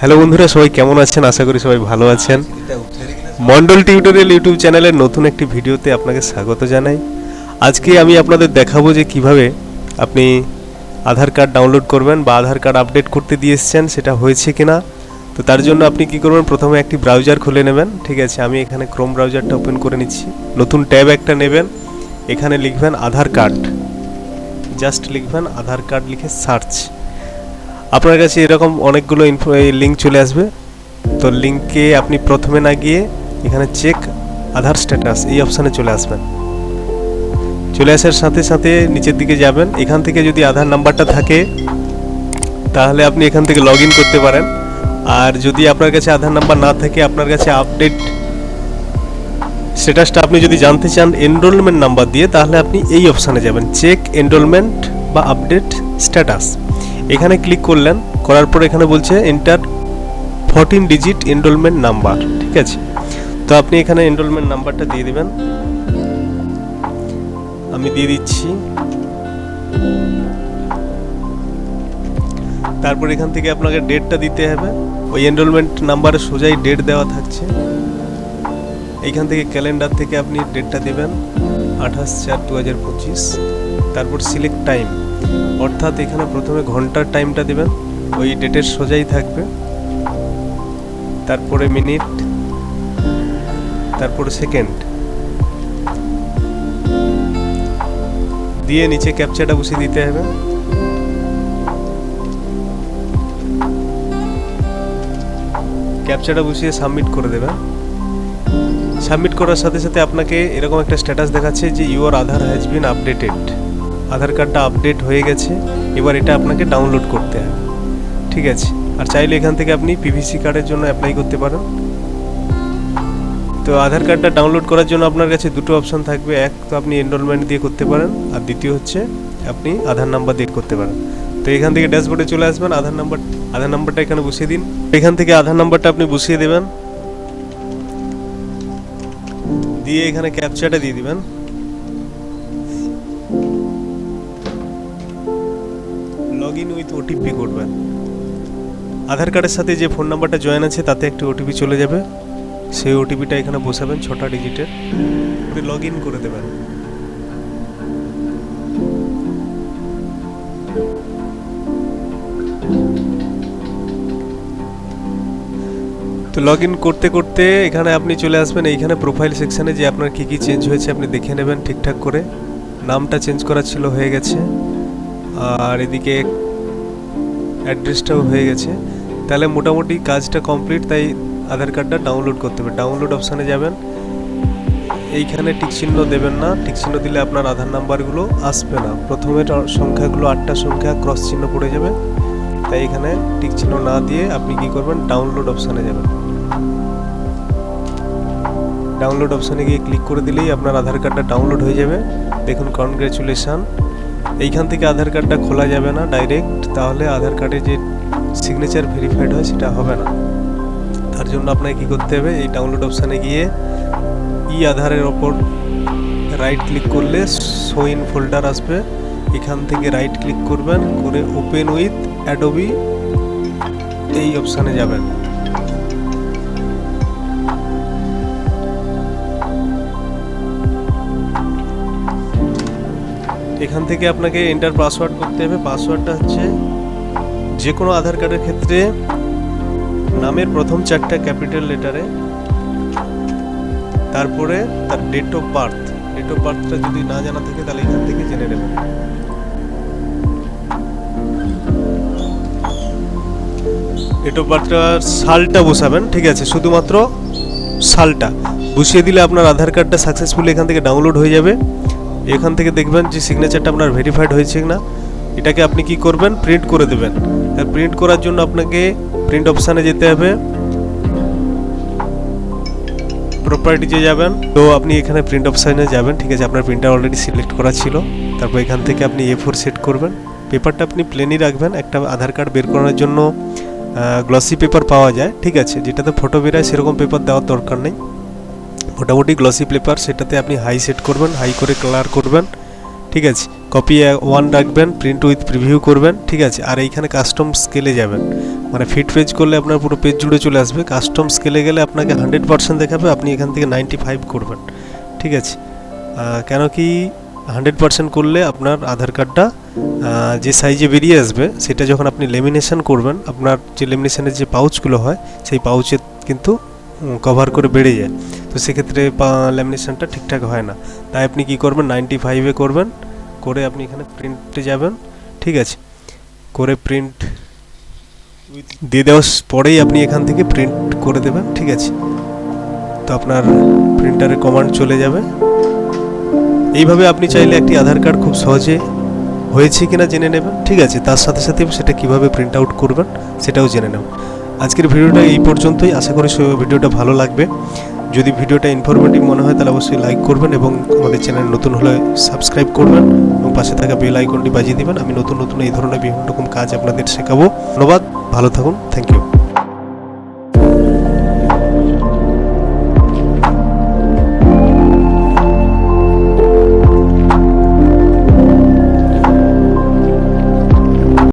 Hello বন্ধুরা, সবাই কেমন আছেন? আশা করি সবাই ভালো আছেন। মন্ডল টিউটোরিয়াল ইউটিউব চ্যানেলের নতুন একটি ভিডিওতে আপনাকে স্বাগত জানাই। আজকে আমি আপনাদের দেখাবো যে কীভাবে আপনি আধার কার্ড ডাউনলোড করবেন বা আধার কার্ড আপডেট করতে দিয়ে এসছেন, সেটা হয়েছে কিনা। তো তার জন্য আপনি কি করবেন? প্রথমে একটি ব্রাউজার খুলে নেবেন। ঠিক আছে, আমি এখানে ক্রোম ব্রাউজারটা ওপেন করে নিচ্ছি। নতুন ট্যাব একটা নেবেন। এখানে লিখবেন আধার কার্ড। জাস্ট লিখবেন আধার কার্ড লিখে সার্চ। আপনার কাছে এরকম অনেকগুলো ইনফো লিঙ্ক চলে আসবে। তো লিঙ্কে আপনি প্রথমে না গিয়ে এখানে চেক আধার স্ট্যাটাস এই অপশানে চলে আসবেন। চলে আসার সাথে সাথে নিচের দিকে যাবেন। এখান থেকে যদি আধার নাম্বারটা থাকে, তাহলে আপনি এখান থেকে লগ করতে পারেন। আর যদি আপনার কাছে আধার নাম্বার না থাকে, আপনার কাছে আপডেট স্ট্যাটাসটা আপনি যদি জানতে চান এনরোলমেন্ট নাম্বার দিয়ে, তাহলে আপনি এই অপশানে যাবেন। চেক এনরোলমেন্ট বা আপডেট স্ট্যাটাস এখানে ক্লিক করলেন, করার পর এখানে বলছে enter fourteen digit enrolment number ঠিক আছে? তো আপনি এখানে এনরোলমেন্ট নাম্বারটা দিয়ে দেবেন। আমি দিয়ে দিচ্ছি। তারপর এখান থেকে আপনাকে ডেটটা দিতে হবে। ওই এনরোলমেন্ট নাম্বারে সোজাই ডেট দেওয়া থাকছে। এইখান থেকে ক্যালেন্ডার থেকে আপনি ডেটটা দেবেন, আঠাশ চার দু হাজার পঁচিশ। তারপর সিলেক্ট টাইম অর্থাৎ এখানে প্রথমে ঘণ্টার টাইমটা দেবেন, ওই ডেটের সোজাই থাকবে। তারপরে মিনিট তারপরে সেকেন্ড দিয়ে নিচে ক্যাপচাটা বসিয়ে দিতে হবে। ক্যাপচাটা বসিয়ে সাবমিট করে দেবেন। সাবমিট করার সাথে সাথে আপনাকে এরকম একটা স্ট্যাটাস দেখাচ্ছে যে your Aadhaar has been updated Aadhaar কার্ডটা আপডেট হয়ে গেছে, এবার এটা আপনাকে ডাউনলোড করতে হবে। ঠিক আছে? আর চাইলে এখান থেকে আপনি পিভিসি কার্ডের জন্য অ্যাপ্লাই করতে পারেন। তো আধার কার্ডটা ডাউনলোড করার জন্য আপনার কাছে দুটো অপশন থাকবে। এক, তো আপনি এনরোলমেন্ট দিয়ে করতে পারেন। আর দ্বিতীয় হচ্ছে, আপনি আধার নাম্বার দিয়ে করতে পারেন। তো এখান থেকে ড্যাশবোর্ডে চলে আসবেন। আধার নাম্বার আধার নাম্বারটা এখানে বসিয়ে দিন। এখান থেকে আধার নাম্বারটা আপনি বসিয়ে দেবেন। দিয়ে এখানে ক্যাপচাটা দিয়ে দিবেন। লগ ওটিপি করবেন আধার কার্ডের সাথে যে ফোন নাম্বারটা জয়েন আছে, তাতে একটি ওটিপি চলে যাবে। সেই ওটিপিটা এখানে বসাবেন ছটা ডিজিটের লগ ইন করে দেবেন। তো লগ ইন করতে করতে এখানে আপনি চলে আসবেন। এইখানে প্রোফাইল সেকশানে যে আপনার কী কী চেঞ্জ হয়েছে, আপনি দেখে নেবেন ঠিকঠাক করে। নামটা চেঞ্জ করার ছিল, হয়ে গেছে। আর এদিকে অ্যাড্রেসটাও হয়ে গেছে। তাহলে মোটামুটি কাজটা কমপ্লিট, তাই আধার কার্ডটা ডাউনলোড করতে হবে। ডাউনলোড অপশানে যাবেন। এইখানে টিক চিহ্ন দেবেন না। টিক চিহ্ন দিলে আপনার আধার নাম্বারগুলো আসবে না। প্রথমে সংখ্যাগুলো, আটটা সংখ্যা, ক্রস চিহ্ন পড়ে যাবে। তাই এখানে টিক চিহ্ন না দিয়ে আপনি কি করবেন? ডাউনলোড অপশানে যাবেন। ডাউনলোড অপশানে গিয়ে ক্লিক করে দিলেই আপনার আধার কার্ডটা ডাউনলোড হয়ে যাবে। দেখুন, কনগ্রেচুলেশন। এইখান থেকে আধার কার্ডটা খোলা যাবে না ডাইরেক্ট তাহলে আধার কার্ডে যে সিগনেচার ভেরিফাইড হয় সেটা হবে না। তার জন্য আপনাকে কী করতে হবে, এই ডাউনলোড অপশানে গিয়ে ই আধারের ওপর রাইট ক্লিক করলে শো ফোল্ডার আসবে। এখান থেকে রাইট ক্লিক করবেন, করে ওপেন উইথ অ্যাডোবি এই অপশানে যাবেন। এখান থেকে আপনাকে এন্টার পাসওয়ার্ড করতে হবে। পাসওয়ার্ডটা হচ্ছে যে কোনো আধার কার্ডের ক্ষেত্রে নামের প্রথম চারটা ক্যাপিটাল লেটারে তারপরে তার date of birth date of বার্থটা যদি না জানা থাকে, তাহলে এখান থেকে জেনে নেবেন। ডেট অফ বার্থটা সালটা বসাবেন, ঠিক আছে? শুধুমাত্র সালটা। বসিয়ে দিলে আপনার আধার কার্ডটা সাকসেসফুলি এখান থেকে ডাউনলোড হয়ে যাবে। এখান থেকে দেখবেন যে সিগনেচারটা আপনার ভেরিফাইড হয়েছে কিনা। এটাকে আপনি কি করবেন? প্রিন্ট করে দেবেন। আর প্রিন্ট করার জন্য আপনাকে প্রিন্ট অপশানে যেতে হবে। প্রপার্টিতে যাবেন। তো আপনি এখানে প্রিন্ট অপশানে যাবেন। ঠিক আছে, আপনার প্রিন্টার অলরেডি সিলেক্ট করা ছিল। তারপর এখান থেকে আপনি এ ফোর সেট করবেন। পেপারটা আপনি প্লেনই রাখবেন। একটা আধার কার্ড বের করার জন্য গ্লসি পেপার পাওয়া যায়। ঠিক আছে, যেটাতে ফটো বেরোয় সেরকম পেপার দেওয়ার দরকার নেই। মোটামুটি গ্লসি পেপার সেটাতে আপনি হাই সেট করবেন হাই করে কালার করবেন, ঠিক আছে? কপি ওয়ান রাখবেন প্রিন্ট উইথ প্রিভিউ করবেন, ঠিক আছে? আর এইখানে কাস্টম স্কেলে যাবেন। মানে ফিট পেজ করলে আপনার পুরো পেজ জুড়ে চলে আসবে। কাস্টম স্কেলে গেলে আপনাকে হান্ড্রেড পার্সেন্ট দেখাবে, আপনি এখান থেকে নাইনটি ফাইভ করবেন, ঠিক আছে? কেন কি হান্ড্রেড পার্সেন্ট করলে আপনার আধার কার্ডটা যে সাইজে বেরিয়ে আসবে, সেটা যখন আপনি লেমিনেশন করবেন, আপনার যে লেমিনেশনের যে পাউচগুলো হয়, সেই পাউচে কিন্তু কভার করে বেড়ে যায়। তো সেক্ষেত্রে ল্যামিনেশনটা ঠিকঠাক হয় না। তাই আপনি কি করবেন? নাইনটি ফাইভে করবেন। করে আপনি এখানে প্রিন্টে যাবেন। ঠিক আছে? করে প্রিন্ট দিয়ে দেওয়ার পরেই আপনি এখান থেকে প্রিন্ট করে দেবেন। ঠিক আছে? তো আপনার প্রিন্টারে কমান্ড চলে যাবে। এইভাবে আপনি চাইলে একটি আধার কার্ড খুব সহজে হয়েছে কিনা জেনে নেবেন। ঠিক আছে? তার সাথে সাথে সেটা কীভাবে প্রিন্ট আউট করবেন, সেটাও জেনে নেবেন। আজকের ভিডিওটা এই পর্যন্তই। আশা করি ভিডিওটা ভালো লাগবে। যদি ভিডিওটা ইনফরমেটিভ মনে হয়, তাহলে অবশ্যই লাইক করবেন এবং আমাদের চ্যানেল নতুন হলে সাবস্ক্রাইব করবেন এবং পাশে থাকা বেল আইকনটি বাজিয়ে দেবেন। আমি নতুন নতুন এই ধরনের বিভিন্ন রকম কাজ আপনাদের শেখাবো। ধন্যবাদ। ভালো থাকুন। Thank you